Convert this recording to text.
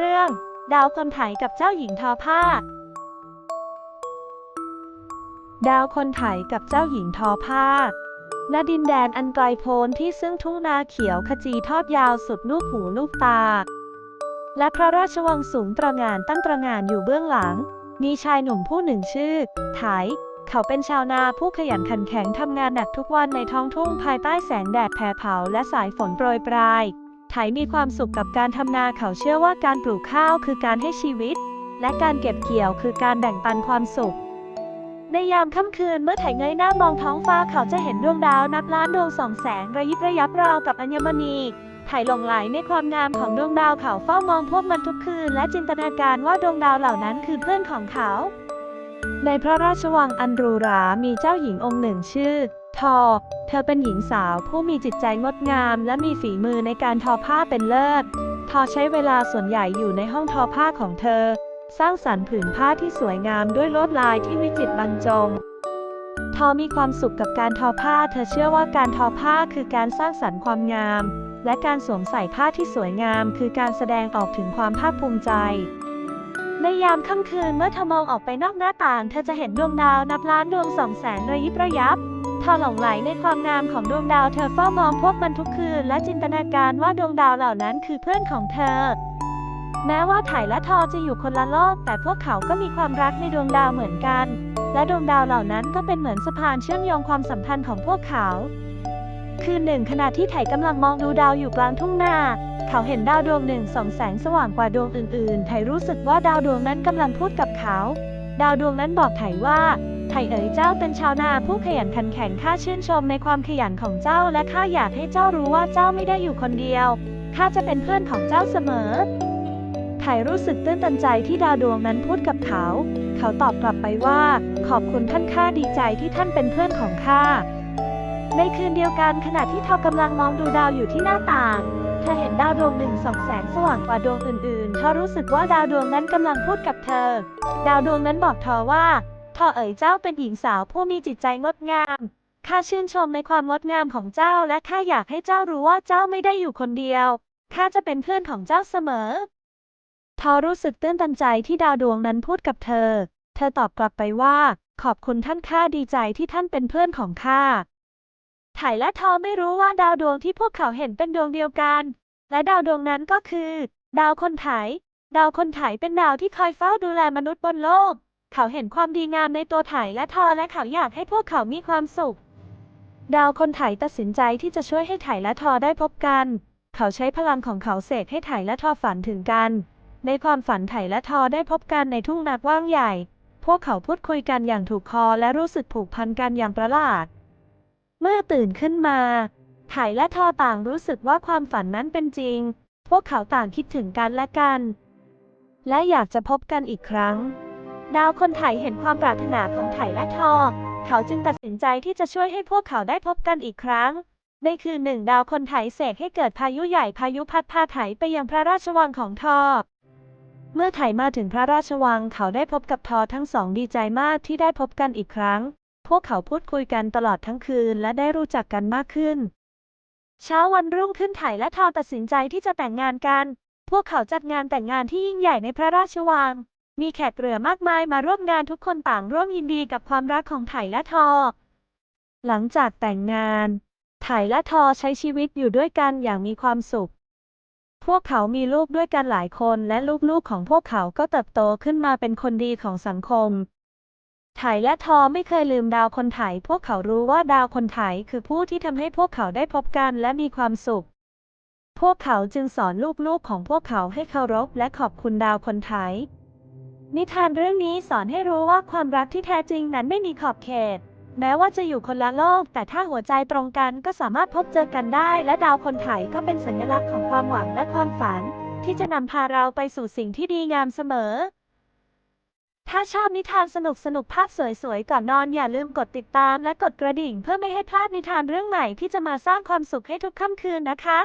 เรื่อง ดาวคนไถกับเจ้าหญิงทอผ้า ดาวคนไถกับเจ้าหญิงทอผ้าณดินแดนอันไกลโพ้นที่ซึ่งทุ่งนาเขียวขจีทอดยาวสุดลูกหูลูกตา และพระราชวังสูงตระงานตั้งตระงานอยู่เบื้องหลัง มีชายหนุ่มผู้หนึ่งชื่อ ไถ เขาเป็นชาวนาผู้ขยันขันแข็งทำงานหนักทุกวันในท้องทุ่งภายใต้แสงแดดแผดเผาและสายฝนโปรยปลาย ถมีความสุขกับการทำนาเขาเชื่อว่าการปลูกข้าวคือการให้ชีวิต และการเก็บเกี่ยวคือการแบ่งปันความสุข ในยามค่ำคืนเมื่อไถเงยหน้ามองท้องฟ้าเขาจะเห็นดวงดาวนับล้านดวงส่องแสงระยิบระยับราวกับอัญมณีไถหลงไหลในความงามของดวงดาวเขาเฝ้ามองพวกมันทุกคืนและจินตนาการว่าดวงดาวเหล่านั้นคือเพื่อนของเขา ในพระราชวังอันรูรามีเจ้าหญิงองค์หนึ่งชื่อ ทอ เธอเป็นหญิงสาวผู้มีจิตใจงดงาม และมีฝีมือในการทอผ้าเป็นเลิศ ทอใช้เวลาส่วนใหญ่อยู่ในห้องทอผ้าของเธอ สร้างสรรค์ผืนผ้าที่สวยงามด้วยลวดลายที่วิจิตรบรรจง ทอมีความสุขกับการทอผ้า เธอเชื่อว่าการทอผ้าคือการสร้างสรรค์ความงาม และการสวมใส่ผ้าที่สวยงาม คือการแสดงออกถึงความภาคภูมิใจในยามค่ำคืนเมื่อเธอมองออกไปนอกหน้าต่าง เธอจะเห็นดวงดาวนับล้านดวงส่องแสงระยิบระยับ ธอหลงไหลในความงามของดวงดาวเธอเฝ้ามองพวกมันทุกคืนและจินตนาการว่าดวงดาวเหล่านั้นคือเพื่อนของเธอ แม้ว่าไถและทอจะอยู่คนละโลก แต่พวกเขาก็มีความรักในดวงดาวเหมือนกัน และดวงดาวเหล่านั้นก็เป็นเหมือนสะพานเชื่อมโยงความสัมพันธ์ของพวกเขาคืนหนึ่งขณะที่ไถกำลังมองดูดาวอยู่กลางทุ่งนา เขาเห็นดาวดวงหนึ่งส่องแสงสว่างกว่าดวงอื่นๆ ไถรู้สึกว่าดาวดวงนั้นกำลังพูดกับเขา ดาวดวงนั้นบอกไถว่า ไถเอ๋ยเจ้าเป็นชาวนาผู้ขยันขันแข็งข้าชื่นชมในความขยันของเจ้าและข้าอยากให้เจ้ารู้ว่าเจ้าไม่ได้อยู่คนเดียวข้าจะเป็นเพื่อนของเจ้าเสมอไถรู้สึกตื้นตันใจที่ดาวดวงนั้นพูดกับเขา เขาตอบกลับไปว่า ขอบคุณท่านข้าดีใจที่ท่านเป็นเพื่อนของข้าในคืนเดียวกันขณะที่เธอกำลังมองดูดาวอยู่ที่หน้าต่าง เธอเห็นดาวดวงหนึ่งส่องแสงสว่างกว่าดวงอื่นๆ เธอรู้สึกว่าดาวดวงนั้นกำลังพูดกับเธอ ดาวดวงนั้นบอกเธอว่า เธอเอ๋ยเจ้าเป็นหญิงสาวผู้มีจิตใจงดงาม ข้าชื่นชมในความงดงามของเจ้าและข้าอยากให้เจ้ารู้ว่าเจ้าไม่ได้อยู่คนเดียว ข้าจะเป็นเพื่อนของเจ้าเสมอเธอรู้สึกตื้นตันใจที่ดาวดวงนั้นพูดกับเธอ เธอตอบกลับไปว่า ขอบคุณท่านข้าดีใจที่ท่านเป็นเพื่อนของข้าไถและทอไม่รู้ว่าดาวดวงที่พวกเขาเห็นเป็นดวงเดียวกัน และดาวดวงนั้นก็คือ ดาวคนไถ ดาวคนไถเป็นดาวที่คอยเฝ้าดูแลมนุษย์บนโลก เขาเห็นความดีงามในตัวไถและทอและเขาอยากให้พวกเขามีความสุข ดาวคนไถตัดสินใจที่จะช่วยให้ไถและทอได้พบกัน เขาใช้พลังของเขาเสกให้ไถและทอฝันถึงกัน ในความฝันไถและทอได้พบกันในทุ่งนากว้างใหญ่ พวกเขาพูดคุยกันอย่างถูกคอและรู้สึกผูกพันกันอย่างประหลาด เมื่อตื่นขึ้นมา ไถและทอต่างรู้สึกว่าความฝันนั้นเป็นจริง พวกเขาต่างคิดถึงกันและกัน และอยากจะพบกันอีกครั้ง ดาวคนไถเห็นความปรารถนาของไถและทอ เขาจึงตัดสินใจที่จะช่วยให้พวกเขาได้พบกันอีกครั้ง ในคืนหนึ่งดาวคนไถเสกให้เกิดพายุใหญ่พายุพัดพาไถไปยังพระราชวังของทอ เมื่อไถมาถึงพระราชวังเขาได้พบกับทอทั้งสองดีใจมากที่ได้พบกันอีกครั้ง พวกเขาพูดคุยกันตลอดทั้งคืนและได้รู้จักกันมากขึ้น เช้าวันรุ่งขึ้นไถและทอตัดสินใจที่จะแต่งงานกัน พวกเขาจัดงานแต่งงานที่ยิ่งใหญ่ในพระราชวัง มีแขกเรือมากมายมาร่วมงานทุกคนต่างร่วมยินดีกับความรักของไถและทอ หลังจากแต่งงาน ไถและทอใช้ชีวิตอยู่ด้วยกันอย่างมีความสุข พวกเขามีลูกด้วยกันหลายคนและลูกๆของพวกเขาก็เติบโตขึ้นมาเป็นคนดีของสังคม ไถและทอไม่เคยลืมดาวคนไถพวกเขารู้ว่าดาวคนไถคือผู้ที่ทำให้พวกเขาได้พบกันและมีความสุข พวกเขาจึงสอนลูกๆของพวกเขาให้เคารพและขอบคุณดาวคนไถ นิทานเรื่องนี้สอนให้รู้ว่าความรักที่แท้จริงนั้นไม่มีขอบเขต แม้ว่าจะอยู่คนละโลก แต่ถ้าหัวใจตรงกันก็สามารถพบเจอกันได้ และดาวคนไถก็เป็นสัญลักษณ์ของความหวังและความฝัน ที่จะนำพาเราไปสู่สิ่งที่ดีงามเสมอ ถ้าชอบนิทานสนุกสนุกๆภาพสวยๆก่อนนอนอย่าลืมกดติดตามและกดกระดิ่ง เพื่อไม่ให้พลาดนิทานเรื่องใหม่ที่จะมาสร้างความสุขให้ทุกค่ำคืนนะคะ